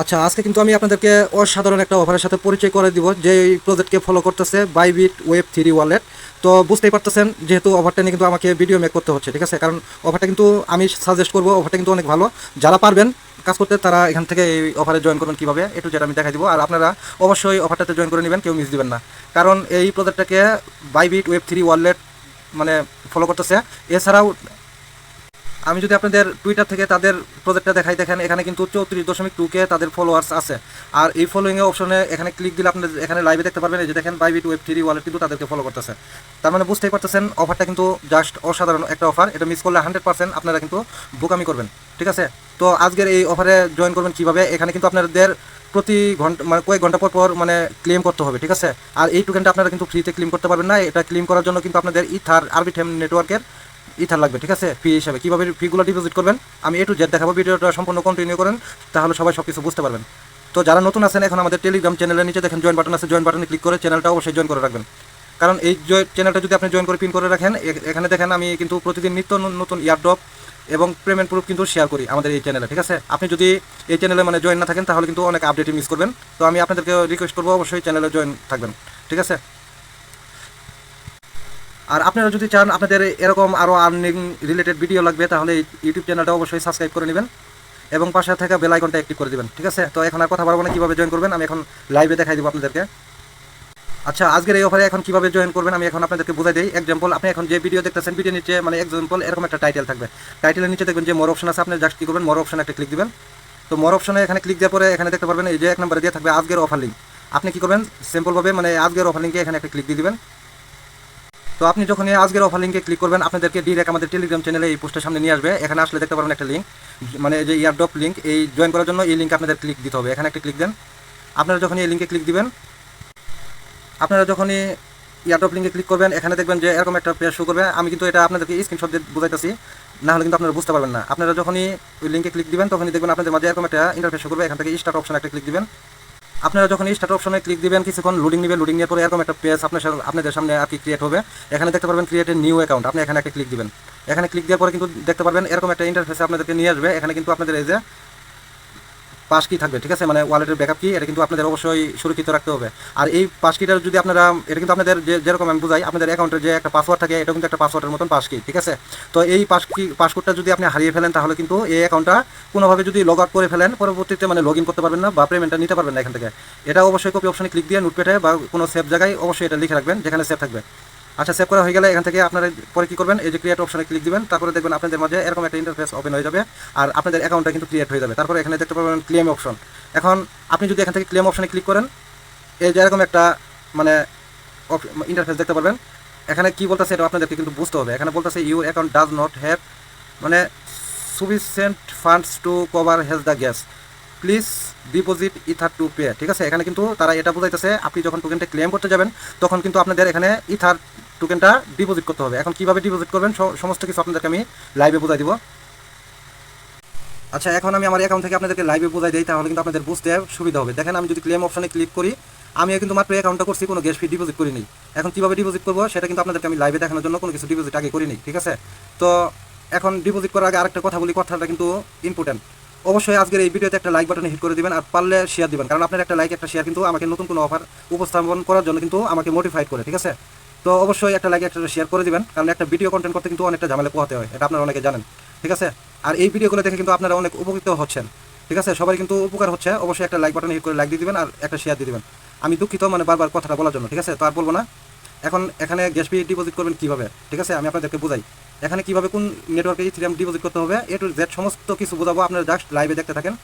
আচ্ছা আজকে কিন্তু আমি আপনাদেরকে অসাধারণ একটা অফারের সাথে পরিচয় করে দিব যে এই প্রজেক্টকে ফলো করতেছে বাইবিট ওয়েব থ্রি ওয়ালেট তো বুঝতেই পারতেছেন, যেহেতু অফারটা নিয়ে কিন্তু আমাকে ভিডিও মেক করতে হচ্ছে, ঠিক আছে? কারণ অফারটা কিন্তু আমি সাজেস্ট করব অফারটা কিন্তু অনেক ভালো। যারা পারবেন কাজ করতে, তারা এখান থেকে এই অফারে জয়েন করবেন কীভাবে একটু যেটা আমি দেখাই দিব। আর আপনারা অবশ্যই অফারটাতে জয়েন করে নেবেন, কেউ মিস দিবেন না। কারণ এই প্রজেক্টটাকে বাইবিট ওয়েব থ্রি ওয়ালেট মানে ফলো করতেছে। এছাড়াও আমি যদি আপনাদের টুইটার থেকে তাদের প্রজেক্টটা দেখাই, দেখেন, এখানে কিন্তু চৌত্রিশ দশমিক টুকে তাদের ফলোয়ার্স আছে। আর এই ফলোয়িং এর অপশনে এখানে ক্লিক দিলে আপনি এখানে লাইভে দেখতে পারবেন, এই যে দেখেন বাইবিট ওয়েব থ্রি ওয়ালেট কিন্তু তাদেরকে ফলো করতেছে। তার মানে বুঝতেই পারতেছেন অফারটা কিন্তু জাস্ট অসাধারণ একটা অফার এটা মিস করলে হান্ড্রেড পার্সেন্ট আপনারা কিন্তু বোকামি করবেন, ঠিক আছে? তো আজকের এই অফারে জয়েন করবেন কীভাবে, এখানে কিন্তু আপনাদের প্রতি ঘণ্টা মানে কয়েক ঘণ্টা পর পর মানে ক্লেম করতে হবে, ঠিক আছে? আর এই টোকেনটা আপনারা কিন্তু ফ্রিতে ক্লেম করতে পারবেন না, এটা ক্লেম করার জন্য কিন্তু আপনাদের ইথার আরবিটেম নেটওয়ার্কের ইথার লাগবে, ঠিক আছে? ফি হিসাবে। কীভাবে ফিগুলো ডিপোজিট করবেন? আমি এ টু দেখাবো, ভিডিওটা সম্পূর্ণ কন্টিনিউ করেন, তাহলে সবাই সব কিছু বুঝতে পারবেন। তো যারা নতুন আছেন, এখন আমাদের টেলিগ্রাম চ্যানেলের নিচে দেখেন জয়েন বাটন আছে জয়েন বাটনে ক্লিক করে চ্যানেলটা অবশ্যই জয়েন করে রাখবেন। কারণ এই চ্যানেলটা যদি আপনি জয়েন করে পিন করে রাখেন এখানে দেখেন আমি কিন্তু প্রতিদিন নিত্য নতুন ইয়ারড্রপ এবং পেমেন্ট প্রুফ কিন্তু শেয়ার করি আমাদের এই চ্যানেলে ঠিক আছে? আপনি যদি এই চ্যানেলে মানে জয়েন না থাকেন, তাহলে কিন্তু অনেক আপডেট মিস করবেন। তো আমি আপনাদেরকে রিকোয়েস্ট করব, অবশ্যই চ্যানেলে জয়েন থাকবেন, ঠিক আছে? আর আপনারা যদি চান আপনাদের এরকম আরও আর্নিং রিলেটেড ভিডিও লাগবে, তাহলে ইউটিউব চ্যানেলটা অবশ্যই সাবস্ক্রাইব করে নেবেন এবং পাশে থাকা বেল আইকনটা অ্যাক্টিভ করে দিবেন, ঠিক আছে? তো এখন আর কথা বলব না, কীভাবে জয়েন করবেন, আমি এখন লাইভে দেখাই দেবো আপনাদেরকে। আচ্ছা আজকের এই অফারে এখন কীভাবে জয়েন করবেন, আমি এখন আপনাদেরকে বুঝাই দিই। এক্সাম্পল আপনি এখন যে ভিডিও দেখতেছেন ভিডিও নিচে মানে এক্সাম্পল এরকম একটা টাইটেল থাকবে। টাইটেলের নিচে দেখবেন যে মোর অপশন আছে, আপনি জাস্ট কী করবেন মোর অপশনে একটা ক্লিক দিবেন। তো মোর অপশনে এখানে ক্লিক দেওয়ার পরে এখানে দেখতে পারবেন, এই যে এক নম্বরে দিয়ে থাকবে আজকের অফার লিঙ্ক আপনি কী করবেন সিম্পলভাবে মানে আজকের অফার লিঙ্কে এখানে একটা ক্লিক দিয়ে দিবেন। তো আপনি যখন এই আজকের অফার লিঙ্কে ক্লিক করবেন, আপনাদেরকে ডিরেক্ট আমাদের টেলিগ্রাম চ্যানেলে এই পোস্টের সামনে নিয়ে আসবে। এখানে আসলে দেখতে পারবেন একটা লিঙ্ক মানে যে ইয়ারড্রপ লিঙ্ক এই জয়েন করার জন্য এই লিঙ্ক আপনাদের ক্লিক দিতে হবে। এখানে একটা ক্লিক দেন। আপনারা যখন এই লিঙ্কে ক্লিক দিবেন, আপনারা যখনই ইয়ারড্রপ লিঙ্কে ক্লিক করবেন, এখানে দেখবেন যে এরকম একটা পেজ শো করবে। আমি কিন্তু এটা আপনাদেরকে স্ক্রিনশট দিয়ে বোঝাইতেছি, না হলে কিন্তু আপনারা বুঝতে পারবেন না। আপনারা যখনই ওই লিঙ্কে ক্লিক দিবেন, তখনই দেখবেন আপনাদের মাঝে এরকম একটা ইন্টারফেস শো করবে। এখান থেকে স্টার্ট অপশন একটা ক্লিক দিবেন। আপনারা যখন স্টার্ট অপশনে ক্লিক দিবেন, কিছুক্ষণ লোডিং নেবে লোডিং এর পরে এরকম একটা পেজ আপনার আপনাদের সামনে আর কি ক্রিয়েট হবে। এখানে দেখতে পারবেন ক্রিয়েট এ নিউ অ্যাকাউন্ট আপনি এখানে একটা ক্লিক দিবেন। এখানে ক্লিক দেওয়ার পরে কিন্তু দেখতে পারবেন এরকম একটা ইন্টারফেসে আপনাদেরকে নিয়ে আসবে। এখানে কিন্তু আপনাদের এই যে পাস কি থাকবে, ঠিক আছে? মানে ওয়ালেটের ব্যাকআপ কি, এটা কিন্তু আপনাদের অবশ্যই সুরক্ষিত রাখতে হবে। আর এই পাস কিটার যদি আপনারা, এটা কিন্তু আপনাদের যে, যেরকম আমি বুঝাই, আপনাদের অ্যাকাউন্টের যে একটা পাসওয়ার্ড থাকে, এটা কিন্তু একটা পাসওয়ার্ডের মতন পাস কি, ঠিক আছে? তো এই পাস কি পাসওয়ার্ডটা যদি আপনি হারিয়ে ফেলেন, তাহলে কিন্তু এই অ্যাকাউন্টটা কোনোভাবে যদি লগ আউট করে ফেলেন, পরবর্তীতে মানে লগ ইন করতে পারবেন না বা পেমেন্টটা নিতে পারবেন না এখান থেকে। এটা অবশ্যই কপি অপশনে ক্লিক দিয়ে নোটপ্যাডে বা কোনো সেভ জায়গায় অবশ্যই এটা লিখে রাখবেন, যেখানে সেভ থাকবে। আচ্ছা সেভ করা হয়ে গেলে এখান থেকে আপনারা পরে কি করবেন? এই যে ক্রিয়েট অপশনে ক্লিক দিবেন, তারপরে দেখবেন আপনাদের মাঝে এরকম একটা ইন্টারফেস ওপেন হয়ে যাবে আর আপনাদের অ্যাকাউন্টটা কিন্তু ক্রিয়েট হয়ে যাবে। তারপরে এখানে দেখতে পাবেন ক্লেম অপশন এখন আপনি যদি এখান থেকে ক্লেম অপশনে ক্লিক করেন, এই যে এরকম একটা মানে ইন্টারফেস দেখতে পারবেন। এখানে কি বলতেছে এটা আপনাদেরকে কিন্তু বুঝতে হবে। এখানে বলতেছে your account does not have মানে sufficient funds to cover hedge the gas please deposit ether to pay ঠিক আছে? এখানে কিন্তু তারা এটা বোঝাইতেছে, আপনি যখন টোকেনটা ক্লেম করতে যাবেন, তখন কিন্তু আপনাদের এখানে ইথার টোকেনটা ডিপোজিট করতে হবে। এখন কীভাবে ডিপোজিট করবেন সমস্ত কিছু আপনাদেরকে আমি লাইভে বোঝাই দিব। আচ্ছা এখন আমি আমার অ্যাকাউন্ট থেকে আপনাদেরকে লাইভে বোঝাই দিই, তাহলে কিন্তু আপনাদের বুঝতে সুবিধা হবে। দেখেন, আমি যদি ক্লেম অপশনে ক্লিক করি, আমিও কিন্তু মাত্র অ্যাকাউন্টটা করছি, কোনো গ্যাস ফি ডিপোজিট করিনি। এখন কীভাবে ডিপোজিট করব, সেটা কিন্তু আপনাদেরকে আমি লাইভে দেখানোর জন্য কোনো কিছু ডিপোজিট আগে করিনি, ঠিক আছে? তো এখন ডিপোজিট করার আগে আরেকটা কথা বলি, কথাটা কিন্তু ইম্পর্টেন্ট অবশ্যই আজকের এই ভিডিওতে একটা লাইক বাটনে হিট করে দিবেন, আর পারলে শেয়ার দিবেন। কারণ আপনার একটা লাইক একটা শেয়ার কিন্তু আমাকে নতুন কোনো অফার উপস্থাপন করার জন্য কিন্তু আমাকে মোটিফাইড করে, ঠিক আছে? তো অবশ্যই একটা লাইক একটা শেয়ার করে দিবেন, কারণ একটা ভিডিও কন্টেন্ট করতে কিন্তু অনেকটা ঝামেলা পোহাতে হয়, এটা আপনারা অনেকে জানেন, ঠিক আছে? আর এই ভিডিওগুলো দেখে কিন্তু আপনারা অনেক উপকৃত হচ্ছেন, ঠিক আছে? সবাই কিন্তু উপকার হচ্ছে, অবশ্যই একটা লাইক বাটনে হিট করে লাইক দিয়ে দিবেন আর একটা শেয়ার দিয়ে দিবেন। আমি দুঃখিত মানে বারবার কথাটা বলার জন্য, ঠিক আছে? তো আর বলব না, এখন এখানে গ্যাস ফি ডিপোজিট করবেন কীভাবে, ঠিক আছে? আমি আপনাদেরকে বোঝাই, এখানে কীভাবে কোন নেটওয়ার্কে ইথিরিয়াম ডিপোজিট করতে হবে এ টু জেড সমস্ত কিছু বোঝাবো, আপনারা জাস্ট লাইভে দেখতে থাকেন।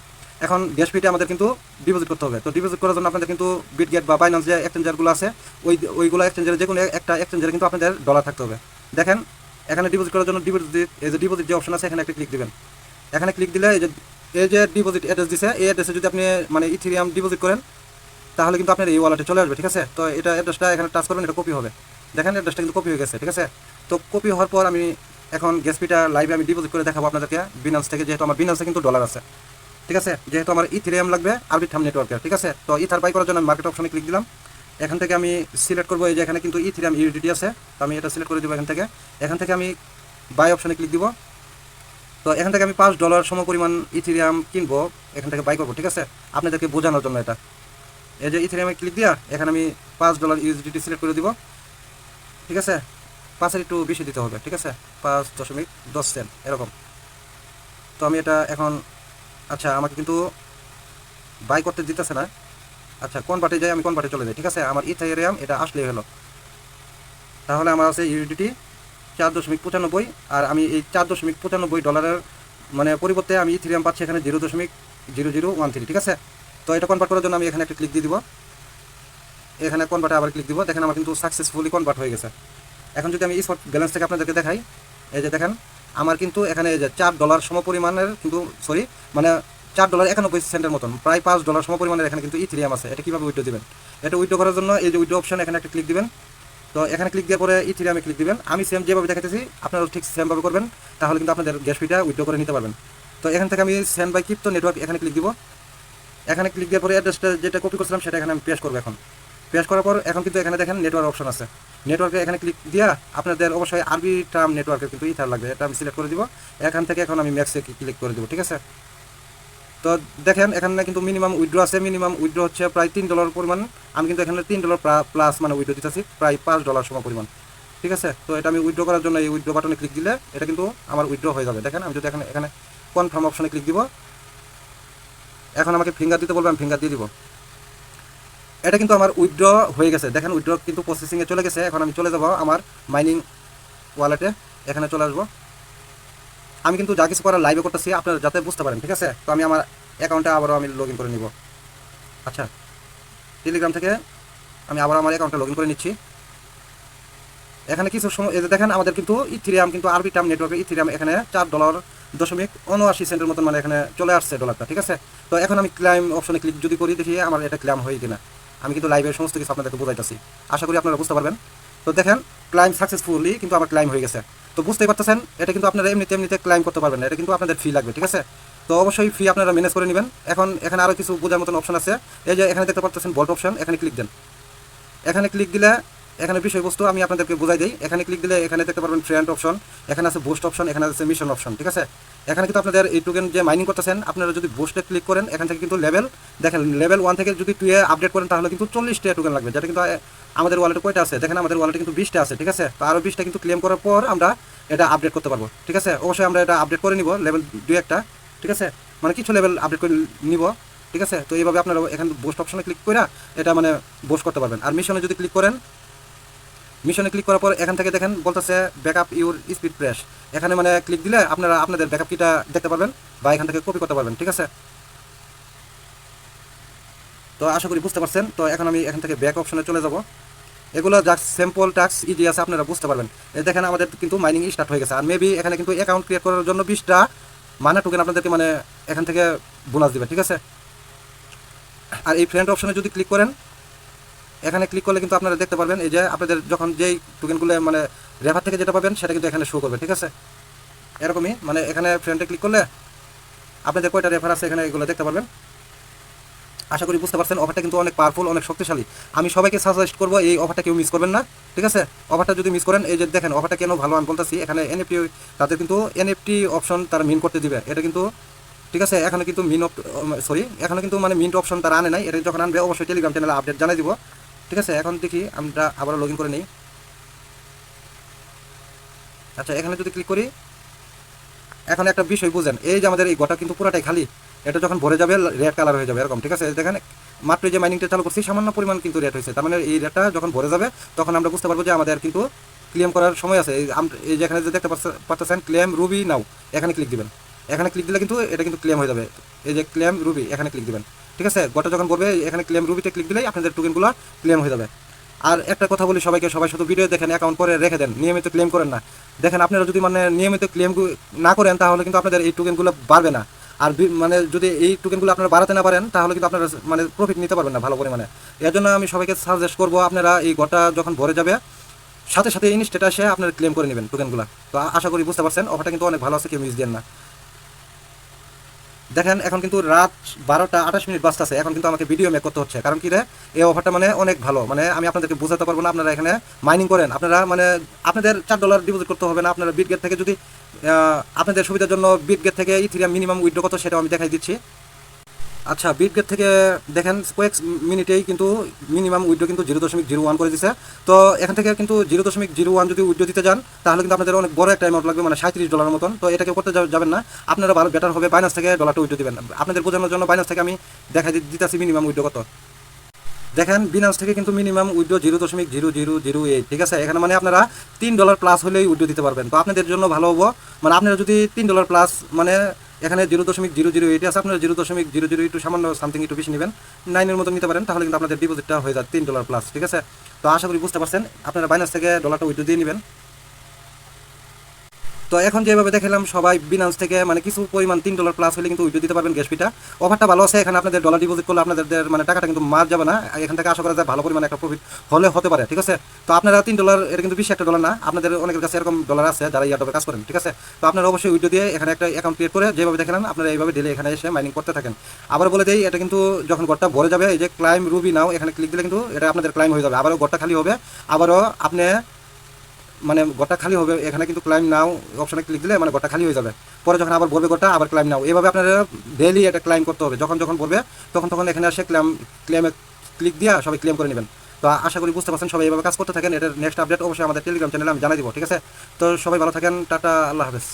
এখন গ্যাস ফিটা আমাদের কিন্তু ডিপোজিট করতে হবে। তো ডিপোজিট করার জন্য আপনাদের কিন্তু বিটগেট বা বাইন্যান্স যে এক্সচেঞ্জারগুলো আছে, ওই ওইগুলো এক্সচেঞ্জারে যে কোনো একটা এক্সচেঞ্জারে কিন্তু আপনাদের ডলার থাকতে হবে। দেখেন, এখানে ডিপোজিট করার জন্য ডিপোজিট এই যে ডিপোজিট যে অপশন আছে, এখানে একটা ক্লিক দিবেন। এখানে ক্লিক দিলে এই যে এই যে ডিপোজিট অ্যাড্রেস দিছে, এই অ্যাড্রেসে যদি আপনি মানে ইথিরিয়াম ডিপোজিট করেন, তাহলে কিন্তু আপনার এই ওয়ালেটে চলে আসবে, ঠিক আছে? তো এটা অ্যাড্রেসটা এখানে টাচ করবেন, এটা কপি হবে। দেখেন অ্যাড্রেসটা কিন্তু কপি হয়ে গেছে, ঠিক আছে? তো কপি হওয়ার পর আমি এখন গ্যাস ফিটা লাইভে আমি ডিপোজিট করে দেখাবো আপনাদেরকে বিনান্স থেকে, যেহেতু আমার বিনান্সে কিন্তু ডলার আছে। ঠিক আছে? যেহেতু আমার ইথিরিয়াম লাগবে আরবি থাম নেটওয়ার্কের ঠিক আছে? তো ইথার বাই করার জন্য আমি মার্কেট অপশনে ক্লিক দিলাম। এখান থেকে আমি সিলেক্ট করব, এই যে এখানে কিন্তু ইথিরিয়াম ইউডিটি আছে, তো আমি এটা সিলেক্ট করে দেবো এখান থেকে। এখান থেকে আমি বাই অপশনে ক্লিক দিব। তো এখান থেকে আমি পাঁচ ডলার সম পরিমাণ ইথিরিয়াম কিনবো, এখান থেকে বাই করব, ঠিক আছে? আপনাদেরকে বোঝানোর জন্য এটা। এই যে ইথিরিয়ামে ক্লিক দিয়া, এখানে আমি পাঁচ ডলার ইউজিডিটি সিলেক্ট করে দিব। ঠিক আছে? পাঁচের একটু বেশি দিতে হবে, ঠিক আছে? পাঁচ দশমিক দশ সেন্ট এরকম। তো আমি এটা এখন আচ্ছা আমাকে কিন্তু বাই করতে দিতেছে না। আচ্ছা কোন পার্টি যাই, আমি কোন পার্টি চলে যাই, ঠিক আছে? আমার ইথাইরিয়াম এটা আসলেই হলো। তাহলে আমার আছে ইউডিটি চার দশমিক পঁচানব্বই, আর আমি এই চার দশমিক পঁচানব্বই ডলারের মানে পরিবর্তে আমি ইথিরিয়াম পাচ্ছি এখানে জিরো দশমিক জিরো জিরো ওয়ান থ্রি, ঠিক আছে? তো এটা কনভার্ট করার জন্য আমি এখানে একটা ক্লিক দিয়ে দিব। এখানে কনভার্টে আবার ক্লিক দিব। দেখেন, আমার কিন্তু সাকসেসফুলি কনভার্ট হয়ে গেছে। এখন যদি আমি স্পট ব্যালেন্স থেকে আপনাদেরকে দেখাই, এই যে দেখেন আমার কিন্তু এখানে চার ডলার সমপরিমাণের কিন্তু সরি মানে চার ডলার একানব্বই সেন্টের মতন, প্রায় পাঁচ ডলার সমপরিমাণের এখানে কিন্তু ইথিরিয়াম আছে। এটা কীভাবে উইড্রো দিবেন? এটা উইড্রো করার জন্য এই যে উইড্রো অপশন এখানে একটা ক্লিক দিবেন। তো এখানে ক্লিক দেওয়ার পরে ইথিরিয়ামে ক্লিক দিবেন। আমি সেম যেভাবে দেখাতেছি আপনারাও ঠিক সেমভাবে করবেন, তাহলে কিন্তু আপনাদের গ্যাস ফিটা উইড্রো করে নিতে পারবেন। তো এখান থেকে আমি সেন্ড বাই ক্রিপ্টো নেটওয়ার্ক এখানে ক্লিক দিব। এখানে ক্লিক দেওয়ার পরে অ্যাড্রেসটা যেটা কপি করছিলাম, সেটা এখানে আমি পেশ করব এখন। পেশ করার পর এখন কিন্তু এখানে দেখেন নেটওয়ার্ক অপশন আছে। নেটওয়ার্কে এখানে ক্লিক দিয়া আপনাদের অবশ্যই আরবি টার্ম নেটওয়ার্কে কিন্তু ইথার লাগবে এটা আমি সিলেক্ট করে দিব। এখান থেকে এখন আমি ম্যাক্সে ক্লিক করে দিব, ঠিক আছে? তো দেখেন এখানে কিন্তু মিনিমাম উইড্রো আছে মিনিমাম উইড্রো হচ্ছে প্রায় তিন ডলার পরিমাণ। আমি কিন্তু এখানে তিন ডলার প্লাস মানে উইড্রো দিতেছি, প্রায় পাঁচ ডলার সম পরিমাণ। ঠিক আছে? তো এটা আমি উইড্রো করার জন্য এই উইড্রো বাটনে ক্লিক দিলে এটা কিন্তু আমার উইড্রো হয়ে যাবে। দেখেন আমি যদি এখানে এখানে কনফার্ম অপশনে ক্লিক দিব, এখন আমাকে ফিঙ্গার দিতে বলবে, আমি ফিঙ্গার দিয়ে দিব। এটা কিন্তু আমার উইথড্র হয়ে গেছে। দেখেন উইথড্র কিন্তু প্রসেসিংয়ে চলে গেছে। এখন আমি চলে যাব আমার মাইনিং ওয়ালেটে এখানে চলে আসব। আমি কিন্তু যা কিছু করার লাইভে করতেছি, আপনারা যাতে বুঝতে পারেন, ঠিক আছে? তো আমি আমার অ্যাকাউন্টে আবারও আমি লগ করে নিব। আচ্ছা। টেলিগ্রাম থেকে আমি আবার আমার অ্যাকাউন্টে লগ করে নিচ্ছি। এখানে কিছু সময় দেখেন, আমাদের কিন্তু ইথিরিয়াম কিন্তু আরবি টার্ম নেটওয়ার্কে ইথিরিয়াম এখানে চার ডলার দশমিক উনআশি সেন্টের মতন মানে এখানে চলে আসছে ডলারটা ঠিক আছে? তো এখন আমি ক্লাইম অপশনে ক্লিক যদি করি দেখি, আমার এটা ক্লাইম হয় কিনা। আমি কিন্তু লাইভের সমস্ত কিছু আপনাদেরকে বোঝাইতেছি। আশা করি আপনারা বুঝতে পারবেন। তো দেখেন ক্লাইম সাকসেসফুলি কিন্তু আমার ক্লাইম হয়ে গেছে। তো বুঝতেই পারতেছেন, এটা কিন্তু আপনারা এমনিতে এমনিতে ক্লাইম করতে পারবেন না। এটা কিন্তু আপনাদের ফি লাগবে, ঠিক আছে? তো অবশ্যই ফি আপনারা ম্যানেজ করে নেবেন। এখন এখানে আরও কিছু বোঝার মতন অপশন আছে। এই যে এখানে দেখতে পারতেছেন বল্ট অপশন এখানে ক্লিক দেন। এখানে ক্লিক দিলে এখানে বিষয়বস্তু আমি আপনাদেরকে বোঝাই দিই। এখানে ক্লিক দিলে এখানে দেখতে পারবেন ফ্রেন্ড অপশন এখানে আছে বুস্ট অপশন এখানে আছে মিশন অপশন ঠিক আছে? এখানে কিন্তু আপনাদের এই টোকেন যে মাইনিং করতেছেন, আপনারা যদি বুস্টে ক্লিক করেন, এখান থেকে কিন্তু লেভেল দেখেন লেভেল ওয়ান থেকে যদি টুয়ে আপডেট করেন, তাহলে কিন্তু চল্লিশটা টোকেন লাগবে। যেটা কিন্তু আমাদের ওয়ালেটে কয়টা আছে? দেখেন আমাদের ওয়ালেটে কিন্তু বিশটা আছে, ঠিক আছে? তো আরও বিশটা কিন্তু ক্লেম করার পর আমরা এটা আপডেট করতে পারব, ঠিক আছে? অবশ্যই আমরা এটা আপডেট করে নিব লেভেল দুই একটা, ঠিক আছে? মানে কিছু লেভেল আপডেট করে নিব, ঠিক আছে? তো এইভাবে আপনারা এখানে বোস্ট অপশনে ক্লিক করে এটা মানে বোস্ট করতে পারবেন। আর মিশনে যদি ক্লিক করেন মিশনে ক্লিক করার পর এখান থেকে দেখেন বলতেছে ব্যাকআপ ইউর স্পিড প্রেস এখানে মানে ক্লিক দিলে আপনারা আপনাদের ব্যাকআপ কিটা দেখতে পারবেন বা এখান থেকে কপি করতে পারবেন, ঠিক আছে? তো আশা করি বুঝতে পারছেন। তো এখন আমি এখান থেকে ব্যাক অপশনে চলে যাব। এগুলো যা স্যাম্পল টাক্স ইজি আছে, আপনারা বুঝতে পারবেন। দেখেন আমাদের কিন্তু মাইনিং স্টার্ট হয়ে গেছে। আর মেবি এখানে কিন্তু অ্যাকাউন্ট ক্রিয়েট করার জন্য বিশটা মানা টোকেন আপনাদেরকে মানে এখান থেকে বোনাস দিবে, ঠিক আছে? আর এই ফ্রেন্ড অপশনে যদি ক্লিক করেন এখানে ক্লিক করলে কিন্তু আপনারা দেখতে পারবেন, এই যে আপনাদের যখন যেই টোকেনগুলো মানে রেফার থেকে যেটা পাবেন, সেটা কিন্তু এখানে শো করবে, ঠিক আছে? এরকমই মানে এখানে ফ্রেন্ডে ক্লিক করলে আপনাদের কয়টা রেফার আছে এখানে এগুলো দেখতে পারবেন। আশা করি বুঝতে পারছেন অফারটা কিন্তু অনেক পাওয়ারফুল অনেক শক্তিশালী। আমি সবাইকে সাজেস্ট করব, এই অফারটা কেউ মিস করবেন না, ঠিক আছে? অফারটা যদি মিস করেন, এই যে দেখেন অফারটা কেন ভালো আমি বলতেছি, এখানে এনএফটি তাদের কিন্তু এনএফটি অপশন তারা মিন করতে দিবে। এটা কিন্তু, ঠিক আছে? এখানে কিন্তু মিন সরি এখানে কিন্তু মানে মিন্ট অপশন তারা আনে নাই। এটা যখন আনবে, অবশ্যই টেলিগ্রাম চ্যানেলে আপডেট জানাই দিব। ঠিক আছে, এখন দেখি আমরা আবার লগ করে নিই। আচ্ছা এখানে যদি ক্লিক করি, এখন একটা বিষয় বুঝেন, এই যে আমাদের এই গোটা কিন্তু পুরাটাই খালি। এটা যখন ভরে যাবে রেড কালার হয়ে যাবে, এরকম, ঠিক আছে? দেখেন, মাত্র যে মাইনিংটা চালু করছি, সামান্য পরিমাণ কিন্তু রেট হয়েছে। তার মানে এই রেটটা যখন ভরে যাবে, তখন আমরা বুঝতে পারব যে আমাদের কিন্তু ক্লেম করার সময় আছে। এই এই যে দেখতে পাচ্ছ- পাচ্ছেন ক্লেম রুবি নাও এখানে ক্লিক দিবেন। এখানে ক্লিক দিলে কিন্তু এটা কিন্তু ক্লেম হয়ে যাবে। এই যে ক্লেম রুবি এখানে ক্লিক দিবেন। ঠিক আছে? গোটা যখন করবে এখানে ক্লেম রুবিতে ক্লিক দিলেই আপনাদের টোকেনগুলো ক্লেম হয়ে যাবে। আর একটা কথা বলি সবাইকে, সবাই শুধু ভিডিও দেখেন অ্যাকাউন্ট করে রেখে দেন, নিয়মিত ক্লেম করেন না। দেখেন, আপনারা যদি মানে নিয়মিত ক্লেম না করেন, তাহলে কিন্তু আপনাদের এই টোকেনগুলো বাড়বে না। আর মানে যদি এই টোকেনগুলো আপনারা বাড়াতে না পারেন, তাহলে কিন্তু আপনারা মানে প্রফিট নিতে পারবেন না ভালো পরিমাণে। এর জন্য আমি সবাইকে সাজেস্ট করব, আপনারা এই গোটা যখন ভরে যাবে, সাথে সাথে ইনস্টেট আসে আপনারা ক্লেম করে নেবেন টোকেনগুলো তো আশা করি বুঝতে পারছেন, অফারটা কিন্তু অনেক ভালো আছে, কেউ মিস দেন না। দেখেন, এখন কিন্তু রাত বারোটা আঠাশ মিনিট বাজতেছে। এখন কিন্তু আমাকে ভিডিও মেক করতে হচ্ছে। কারণ কি রে? এই অফারটা মানে অনেক ভালো। মানে আমি আপনাদেরকে বোঝাতে পারব না, আপনারা এখানে মাইনিং করেন। আপনারা মানে আপনাদের চার ডলার ডিপোজিট করতে হবে না। আপনারা বিট গেট থেকে যদি আপনাদের সুবিধার জন্য বিট গেট থেকে ইথিরিয়াম মিনিমাম উইড্রো কত সেটা আমি দেখাই দিচ্ছি। আচ্ছা বিট গেট থেকে দেখেন, কয়েক মিনিটেই কিন্তু মিনিমাম উইড্রো কিন্তু জিরো দশমিক জিরো ওয়ান করে দিছে। তো এখান থেকে কিন্তু জিরো দশমিক জিরো ওয়ান যদি উইড্রো দিতে যান, তাহলে কিন্তু আপনাদের অনেক বড় একটা লাগবে মানে সাঁত্রিশ ডলার মতন। তো এটাকে করতে যাবেন না। আপনারা ভালো বেটার হবে বাইনাস থেকে ডলারটা উইড্রো দিবেন। আপনাদের বোঝানোর জন্য বাইনাস থেকে আমি দেখা দিতেছি মিনিমাম উইড্রো কত। দেখেন বিনান্স থেকে কিন্তু মিনিমাম উইডো জিরো দশমিক জিরো জিরো জিরো এইট ঠিক আছে? এখানে মানে আপনারা তিন ডলার প্লাস হলেই উইড্রো দিতে পারবেন। তো আপনাদের জন্য ভালো হব। মানে আপনারা যদি তিন ডলার প্লাস মানে এখানে জিরো দশমিক জিরো জিরো এইট আছে। আপনারা জিরো দশমিক জিরো জিরো এইটু সামান্য সামথিং একটু বেশি নেবেন। নাইনের মতো নিতে পারেন, তাহলে কিন্তু আপনাদের ডিপোজিটটা হয়ে যায় তিন ডলার প্লাস ঠিক আছে? তো আশা করি বুঝতে পারছেন। আপনারা বাইনাস থেকে ডলারটা উইথ দিয়ে নেবেন। তো এখন যেভাবে দেখালাম, সবাই বিনান্স থেকে মানে কিছু পরিমাণ তিন ডলার প্লাস হলে কিন্তু উইড্রো দিতে পারবেন গ্যাস ফিটা অফারটা ভালো আছে, এখানে আপনাদের ডলার ডিপোজিট করলে আপনাদের মানে টাকাটা কিন্তু মার যাবে না। এখান থেকে আশা করা যায় ভালো পরিমাণে একটা প্রফিট হলে হতে পারে, ঠিক আছে? তো আপনারা তিন ডলার এটা কিন্তু বেশি একটা ডলার না, আপনাদের অনেকের কাছে এরকম ডলার আছে, যারা ইয়ারডবে কাজ করেন, ঠিক আছে? তো আপনারা অবশ্যই উইড্রো দিয়ে এখানে একটা অ্যাকাউন্ট ক্রিয়েট করে যেভাবে দেখালাম আপনারা এইভাবে ডেলে এখানে এসে মাইনিং করতে থাকেন। আবার বলে দেই, এটা কিন্তু যখন ঘরটা ভরে যাবে, এই যে ক্লাইম রুবি নাও এখানে ক্লিক দিলে কিন্তু এটা আপনাদের ক্লাইম হয়ে যাবে, আবারও ঘরটা খালি হবে। আবারও আপনি মানে গোটা খালি হবে, এখানে কিন্তু ক্লাইম নাও অপশানে ক্লিক দিলে মানে গোটা খালি হয়ে যাবে। পরে যখন আবার বলবে গোটা, আবার ক্লাইম নাও এভাবে আপনারা ডেইলি এটা ক্লাইম করতে হবে। যখন যখন বলবে, তখন তখন এখানে আসে ক্লাইম ক্লেমে ক্লিক দিয়ে সবাই ক্লেম করে নেবেন। তো আশা করি বুঝতে পারছেন সবাই এভাবে কাজ করতে থাকেন। এটার নেক্সট আপডেট অবশ্যই আমাদের টেলিগ্রাম চ্যানেলে আমি জানাই দিব, ঠিক আছে? তো সবাই ভালো থাকেন, টাটা, আল্লাহ হাফেজ।